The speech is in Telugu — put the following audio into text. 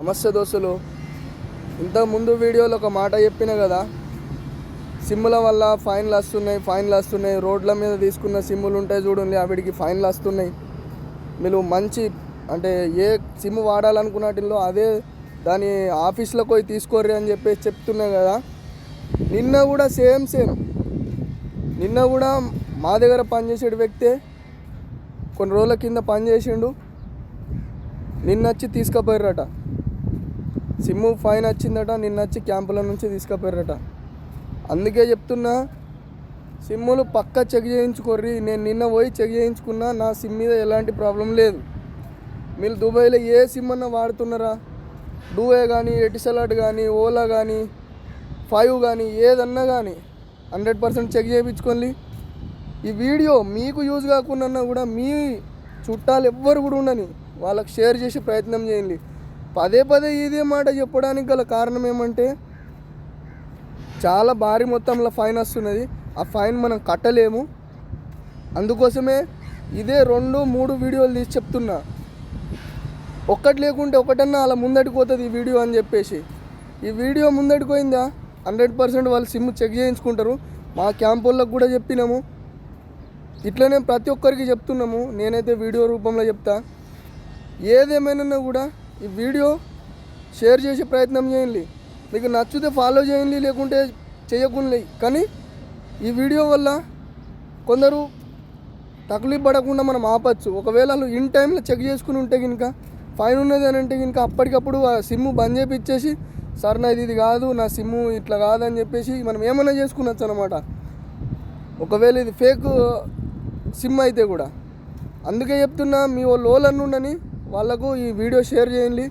నమస్తే దోస్తులు. ఇంతకు ముందు వీడియోలో ఒక మాట చెప్పిన కదా? సిమ్ముల వల్ల ఫైన్లు వస్తున్నాయి ఫైన్లు వస్తున్నాయి. రోడ్ల మీద తీసుకున్న సిమ్ములు ఉంటాయి చూడండి వాటికి ఫైన్లు వస్తున్నాయి. మీరు మంచి అంటే ఏ సిమ్ వాడాలనుకున్నటిలో అదే దాని ఆఫీస్లోకి పోయి తీసుకోర్రి అని చెప్పేసి చెప్తున్నా కదా? నిన్న కూడా సేమ్ సేమ్. నిన్న కూడా మా దగ్గర పనిచేసేడు వ్యక్తే కొన్ని రోజుల కింద పని చేసిండు నిన్న వచ్చి తీసుకుపోయారట సిమ్ము ఫైన్ వచ్చిందట నిన్న వచ్చి క్యాంపుల నుంచి తీసుకుపోయారట. అందుకే చెప్తున్నా సిమ్ములు పక్క చెక్ చేయించుకోర్రి. నేను నిన్న పోయి చెక్ చేయించుకున్నా నా సిమ్ మీద ఎలాంటి ప్రాబ్లం లేదు. మీరు దుబాయ్లో ఏ సిమ్ అన్నా వాడుతున్నారా? డూఏ కానీ ఎటిసలాట్ కానీ ఓలా కానీ ఫైవ్ కానీ ఏదన్నా కానీ హండ్రెడ్ పర్సెంట్ చెక్ చేయించుకోండి. ఈ వీడియో మీకు యూజ్ కాకుండా కూడా మీ చుట్టాలు ఎవ్వరు కూడా ఉండని వాళ్ళకి షేర్ చేసి ప్రయత్నం చేయండి. పదే పదే ఇదే మాట చెప్పడానికి గల కారణం ఏమంటే చాలా భారీ మొత్తంలో ఫైన్ వస్తున్నది. ఆ ఫైన్ మనం కట్టలేము. అందుకోసమే ఇదే రెండు మూడు వీడియోలు తీసి చెప్తున్నా. ఒక్కటి లేకుంటే ఒకటన్నా అలా ముందటికి పోతుంది ఈ వీడియో అని చెప్పేసి. ఈ వీడియో ముందటికి పోయిందా హండ్రెడ్ పర్సెంట్ వాళ్ళు సిమ్ చెక్ చేయించుకుంటారు. మా క్యాంపుల్లోకి కూడా చెప్పినాము. ఇట్లనే ప్రతి ఒక్కరికి చెప్తున్నాము. నేనైతే వీడియో రూపంలో చెప్తా. ఏదేమైనా కూడా ఈ వీడియో షేర్ చేసే ప్రయత్నం చేయండి. మీకు నచ్చితే ఫాలో చేయండి లేకుంటే చేయకుండా కానీ ఈ వీడియో వల్ల కొందరు తక్లీఫ్ పడకుండా మనం ఆపచ్చు. ఒకవేళ వాళ్ళు ఇన్ టైంలో చెక్ చేసుకుని ఉంటే కనుక ఫైన్ ఉన్నది అని అంటే కనుక అప్పటికప్పుడు ఆ సిమ్ బంద్ చేపిచ్చేసి సార్ నాది ఇది కాదు నా సిమ్ము ఇట్లా కాదని చెప్పేసి మనం ఏమైనా చేసుకునొచ్చు అనమాట ఒకవేళ ఇది ఫేక్ సిమ్ అయితే కూడా. అందుకే చెప్తున్నా మీ వాళ్ళు ఓలన్ను వాళ్ళకు ఈ వీడియో షేర్ చేయండి.